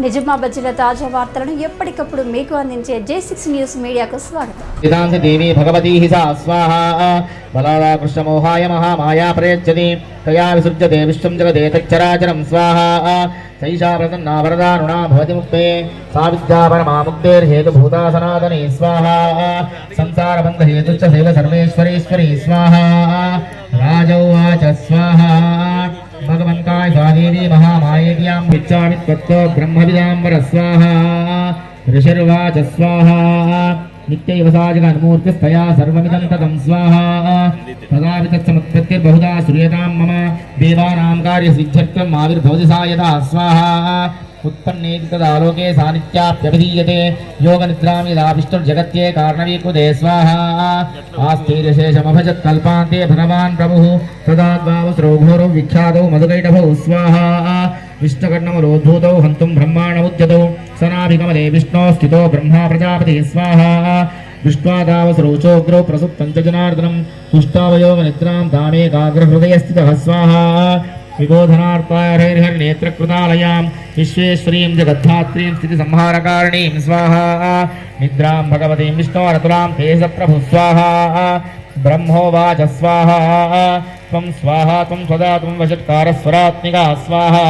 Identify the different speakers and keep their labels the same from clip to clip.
Speaker 1: నిజామాబాద్ జిల్లా తాజా వార్తలను ఎప్పటికప్పుడు మీకు అందించే జే సిక్స్ న్యూస్ మీడియాకు స్వాగతం.
Speaker 2: దేవి ప్రసన్నా వరదా భవతి ముక్తే. సా విద్యా పరమా ముక్తేర్హేతుభూతా సనాతనే స్వాహా. సంసారబంధహేతుశ్చ శైల సర్వేశ్వరేశ్వరీ స్వాహా. రాజౌవాచ స్వాహా. सर्वेश्वरीश्वरी स्वाहा राजौवाच स्वाहा भगवन्ताय स्वादेवी महामायेत्यां विच्चामि त्वत्तो ब्रह्मविदाम्बर स्वाहा ऋषिर्वाच स्वाहा नित्यैव साजगन्मूर्तिस्तया सर्वमिदं ततं स्वाहा तदापि तत्समुत्पत्तिर्बहुधा श्रूयतां मम देवानां कार्यसिद्ध्यर्थम् आविर्भवति सा यदा स्वाहा ఉత్పన్నేది ఆలోకే సాన్నిధ్యాప్యభిధీయతే యోగ నిద్రామిలాభిష్టుర్జగత్యే కారణవీకృతే స్వాహ ఆస్థైర్యశేషమభజత్ కల్పాంతే భగవాన్ ప్రభు తదాద్వావసరోఘోరో విఖ్యాతౌ మధుకైటభౌ స్వాహా విష్ణుకర్ణమలోద్భూతౌ హంతుం ఉద్యత సనాభికమలే విష్ణో స్థితో బ్రహ్మా ప్రజాపతి స్వాహ విష్ణ్వాదావసరోచోగ్రౌ ప్రసుప్తంచ జనార్దనం పుష్టావయోగ నిద్రాం తామేకాగ్రహృదయ స్వాహ तुष्टावयोगनिद्रां दामेकाग्रहृदयस्थितः स्वाहा विबोधनार्थाय हरिहरनेत्रकृतालयां विश्वेश्वरीं जगद्धात्रीं स्थितिसंहारकारिणीं स्वाहा निद्रां भगवतीं विष्णोरतुलां ते सप्रभु स्वाहा ब्रह्मोवाच स्वाहा त्वं स्वाहा त्वं स्वदा त्वं वषट्कारस्वरात्मिका स्वाहा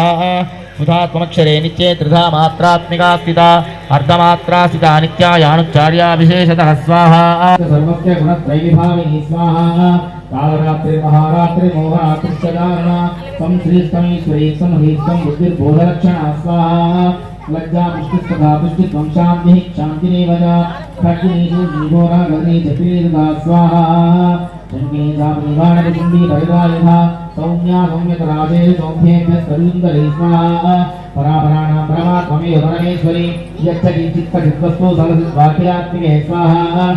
Speaker 2: सुधा त्वमक्षरे नित्ये त्रिधा मात्रात्मिका स्थिता अर्धमात्रा स्थिता नित्यायानुच्चार्या विशेषतः स्वाहा सर्वस्य गुणत्रैविभाविनी स्वाहा कालरात्रि महारात्रि मोहरात्रिश्च धारणा तं श्रीष्टं श्रीष्टं ह्रीष्टं बुद्धिर्बोधरक्षणा, स्वाहा। लज्जा, पुष्टिस्तथा पुष्टित्वं शान्तिः, शान्तिरेव च। खड्गिनीषु जीवोरा गगने जपीर्दा स्वाहा। शङ्केधा निवारणकुण्डी परिवारिधा, सौम्या सौम्यतराजे सौम्येभ्यः सरुन्दरे, स्वाहा। परापराणां परमात्ममेव परमेश्वरी। यच्च किञ्चित् सकृत्वस्तु सरसिद्वाक्यात्मिके स्वाहा।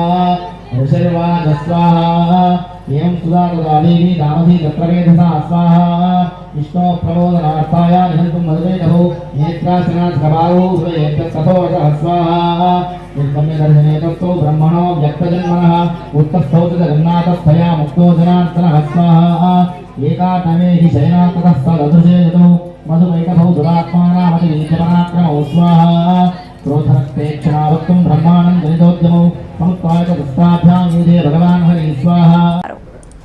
Speaker 2: स्वाहा एवं सुधा तदादेवी दामसी तत्रवेधसा स्वाहा विष्णो प्रमोदनार्थाय निहन्तुं मधुमेधौ नेत्रासनात् कपालौ सुभयेतस्तथोवचः स्वाहा निर्गम्य दर्शने तस्थौ ब्रह्मणो व्यक्तजन्मनः उत्तस्थौ च जगन्नाथस्थया मुक्तो जनार्दनः स्वाहा एकाटमे हि शयनाततः सदृशे यतौ मधुमैकभौ दुरात्मानामतिपराक्रमौ स्वाहा क्रोधरक्तेक्षणावत्तुं ब्रह्माणं जनितोद्यमौ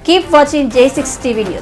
Speaker 1: keep watching Jai six TV news